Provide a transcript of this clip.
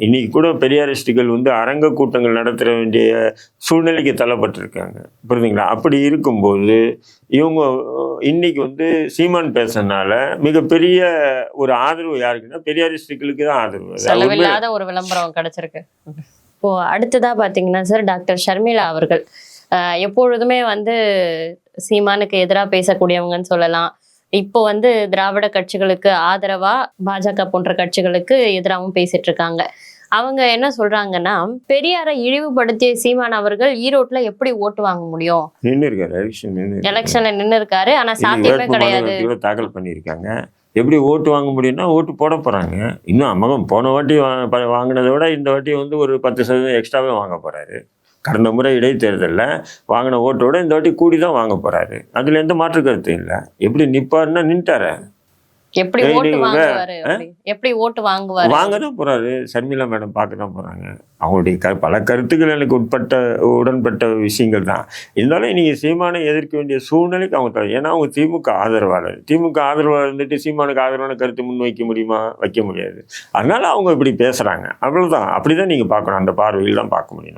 இன்னைக்கு கூட பெரியாரிஸ்டுகள் வந்து அரங்க கூட்டங்கள் நடத்த வேண்டிய சூழ்நிலைக்கு தள்ளப்பட்டிருக்காங்க. புரியுதுங்களா அப்படி இருக்கும்போது இவங்க இன்னைக்கு வந்து சீமான் பேசுறதுனால மிகப்பெரிய ஒரு ஆதரவு யாருக்குன்னா பெரியாரிஸ்டுகளுக்கு தான் ஆதரவு. செலவில்லாத ஒரு விளம்பரம் கிடைச்சிருக்கு. இப்போ அடுத்ததா பாத்தீங்கன்னா சார் டாக்டர் ஷர்மிளா அவர்கள். ஆஹ் எப்பொழுதுமே வந்து சீமானுக்கு எதிராக பேசக்கூடியவங்கன்னு சொல்லலாம். இப்போ வந்து திராவிட கட்சிகளுக்கு ஆதரவா பாஜக போன்ற கட்சிகளுக்கு எதிராகவும் பேசிட்டு இருக்காங்க. அவங்க என்ன சொல்றாங்கன்னா பெரியாரை இழிவுபடுத்திய சீமான் அவர்கள் ஈரோட்ல எப்படி ஓட்டு வாங்க முடியும்? நின்று இருக்காரு எலெக்ஷன் நின்று எலெக்ஷன்ல நின்னு இருக்காரு ஆனா சாத்தியமே கிடையாது. தாக்கல் பண்ணியிருக்காங்க. எப்படி ஓட்டு வாங்க முடியும்னா ஓட்டு போட போறாங்க. இன்னும் அம்மகம் போன வாட்டி வாங்கினதை விட இந்த வாட்டி வந்து ஒரு பத்து சதவீதம் எக்ஸ்ட்ராவே வாங்க போறாரு. கடந்த முறை இடைத்தேர்தலில் வாங்கின ஓட்டோட இந்த வாட்டி கூடி தான் வாங்க போறாரு. அதுல எந்த மாற்று கருத்து இல்லை. எப்படி நிப்பாருன்னா நின்ட்டாரு. எப்படி ஓட்டு வாங்குவாரு? எப்படி ஓட்டு வாங்குவாரு? வாங்க தான் போறாரு. சர்மிளா மேடம் பார்க்க தான் போறாங்க. அவங்களுடைய க பல கருத்துக்கள் எனக்கு உட்பட்ட உடன்பட்ட விஷயங்கள் தான். இருந்தாலும் நீங்க சீமானை எதிர்க்க வேண்டிய சூழ்நிலைக்கு அவங்க தர ஏன்னா அவங்க திமுக ஆதரவாளர். திமுக ஆதரவாளர் இருந்துட்டு சீமானுக்கு ஆதரவான கருத்து முன்வைக்க முடியுமா? வைக்க முடியாது. அதனால அவங்க இப்படி பேசுறாங்க. அவ்வளவுதான். அப்படிதான் நீங்க பார்க்கணும். அந்த பார்வையில் தான் பார்க்க முடியும்.